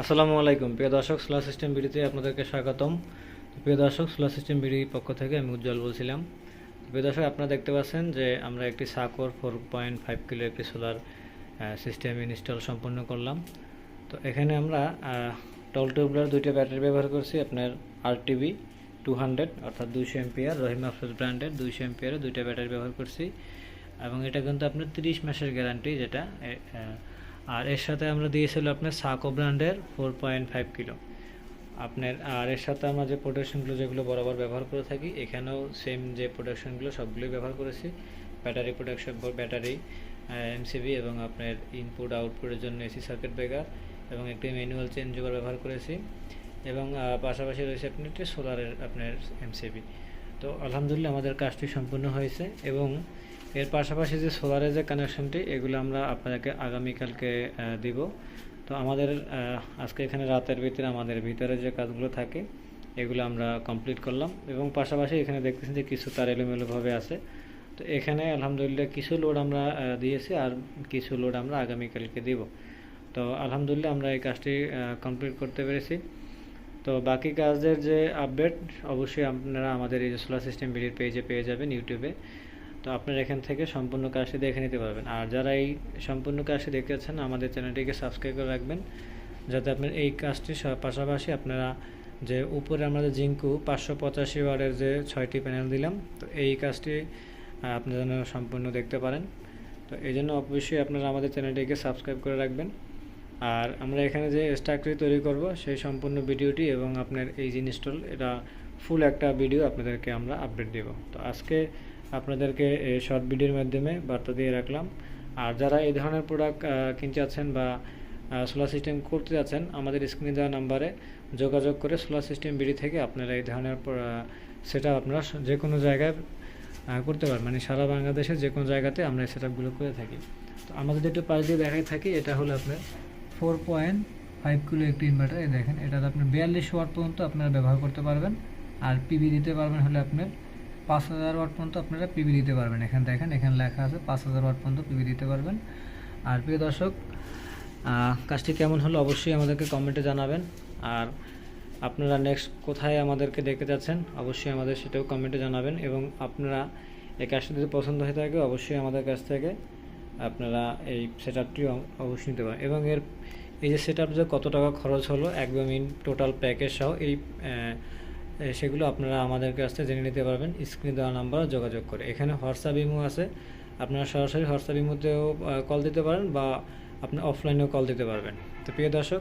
আসসালামু আলাইকুম। প্রিয় দর্শক সোলার সিস্টেম বিডিতে আপনাদেরকে স্বাগতম। প্রিয় দর্শক সোলার সিস্টেম বিডি পক্ষ থেকে আমি উজ্জ্বল বলছিলাম। প্রিয় দর্শক, আপনারা দেখতে পাচ্ছেন যে আমরা একটি সাকোর ফোর পয়েন্ট ফাইভ কিলো একটি সোলার সিস্টেম ইনস্টল সম্পূর্ণ করলাম। তো এখানে আমরা টল টিউবলার দুইটা ব্যাটারি ব্যবহার করছি। আপনার আরটিভি টু হান্ড্রেড অর্থাৎ দুইশো এমপিআর রহিম আফরোজ ব্র্যান্ডের দুইশো এমপিআরের দুইটা ব্যাটারি ব্যবহার করছি। এবং এটা কিন্তু আপনার তিরিশ মাসের গ্যারান্টি যেটা আর এর সাথে আমরা দিয়েছিল আপনার সাকো ব্র্যান্ডের ফোর পয়েন্ট ফাইভ কিলো আপনার, আর এর সাথে আমরা যে প্রোটেকশনগুলো যেগুলো বরাবর ব্যবহার করে থাকি, এখানেও সেম যে প্রোটেকশনগুলো সবগুলোই ব্যবহার করেছি। ব্যাটারি প্রোটেকশন ব্যাটারি এমসিবি এবং আপনার ইনপুট আউটপুটের জন্য এসি সার্কিট ব্রেকার এবং একটি ম্যানুয়াল চেঞ্জ ওভার ব্যবহার করেছি। এবং পাশাপাশি রয়েছে আপনার একটি সোলারের আপনার এমসিবি তো আলহামদুলিল্লাহ আমাদের কাজটি সম্পূর্ণ হয়েছে এবং এর পাশাপাশি যে সোলারের যে কানেকশনটি, এগুলো আমরা আপনাদেরকে আগামীকালকে দিব। তো আমাদের আজকে এখানে রাতের ভিতরে, আমাদের ভিতরে যে কাজগুলো থাকে, এগুলো আমরা কমপ্লিট করলাম। এবং পাশাপাশি এখানে দেখতেছেন যে কিছু তার এলোমেলোভাবে আছে। তো এখানে আলহামদুলিল্লাহ কিছু লোড আমরা দিয়েছি আর কিছু লোড আমরা আগামীকালকে দিব। তো আলহামদুলিল্লাহ আমরা এই কাজটি কমপ্লিট করতে পেরেছি। তো বাকি কাজের যে আপডেট অবশ্যই আপনারা আমাদের এই সোলার সিস্টেম ভিডিওর পেজে পেয়ে যাবেন ইউটিউবে তো আপনারা এখান থেকে সম্পূর্ণ কাজটি দেখে নিতে পারবেন। আর যারা এই সম্পূর্ণ কাজটি দেখতেছেন আমাদের চ্যানেলটিকে সাবস্ক্রাইব করে রাখবেন, যাতে আপনার এই কাজটির সা- পাশাপাশি আপনারা যে উপরে আমাদের জিঙ্কু পাঁচশো পঁচাশি ওয়ার্ডের যে ছয়টি প্যানেল দিলাম, তো এই কাজটি আপনারা যেন সম্পূর্ণ দেখতে পারেন। তো এই জন্য অবশ্যই আপনারা আমাদের চ্যানেলটিকে সাবস্ক্রাইব করে রাখবেন। আর আমরা এখানে যে স্ট্রাকচার তৈরি করব, সেই সম্পূর্ণ ভিডিওটি এবং আপনার এই জিনিসটাল এটা ফুল একটা ভিডিও আপনাদেরকে আমরা আপডেট দেব। তো আজকে আপনাদেরকে শর্ট ভিডিওর মাধ্যমে বার্তা দিয়ে রাখলাম। আর যারা এই ধরনের প্রোডাক্ট কিনতে আছেন বা সোলার সিস্টেম করতে যাচ্ছেন, আমাদের স্ক্রিনে দেওয়া নাম্বারে যোগাযোগ করে সোলার সিস্টেম বিডি থেকে আপনারা এই ধরনের সেটা আপনারা যে কোনো জায়গায় করতে পারেন মানে সারা বাংলাদেশের যে কোনো জায়গাতে আমরা এই করে থাকি। তো আমাদের যেটা পাশ দিয়ে দেখাই থাকি, এটা হলো আপনার ফোর পয়েন্ট ফাইভ কিলো একটি ইনভার্টার এই দেখেন, এটাতে আপনার বিয়াল্লিশ ওয়াট পর্যন্ত আপনারা ব্যবহার করতে পারবেন। আর পিবি দিতে পারবেন হলে আপনার পাঁচ হাজার ওয়াট পর্যন্ত আপনারা পিবি দিতে পারবেন। এখানে দেখেন, এখানে লেখা আছে পাঁচ হাজার ওয়াট পর্যন্ত পিবি দিতে পারবেন। আর প্রিয় দর্শক কাজটি কেমন হলো অবশ্যই আমাদেরকে কমেন্টে জানাবেন। আর আপনারা নেক্সট কোথায় আমাদেরকে দেখতে যাচ্ছেন, অবশ্যই আমাদের সেটাও কমেন্টে জানাবেন। এবং আপনারা এই কাজটি যদি পছন্দ হয়ে থাকে, অবশ্যই আমাদের কাছ থেকে আপনারা এই সেট আপটিও অবশ্যই নিতে পারেন। এবং এর এই যে সেট যে কত টাকা খরচ হলো, একদম ইন টোটাল প্যাকেজ সহ, এই সেগুলো আপনারা আমাদের কাছ জেনে নিতে পারবেন। স্ক্রিন দেওয়া নাম্বার যোগাযোগ করে। এখানে হোয়াটসঅ্যাপ ইমো আছে। আপনারা সরাসরি হোয়াটসঅ্যাপ ইমোতেও কল দিতে পারেন বা আপনি অফলাইনেও কল দিতে পারবেন। তো প্রিয় দর্শক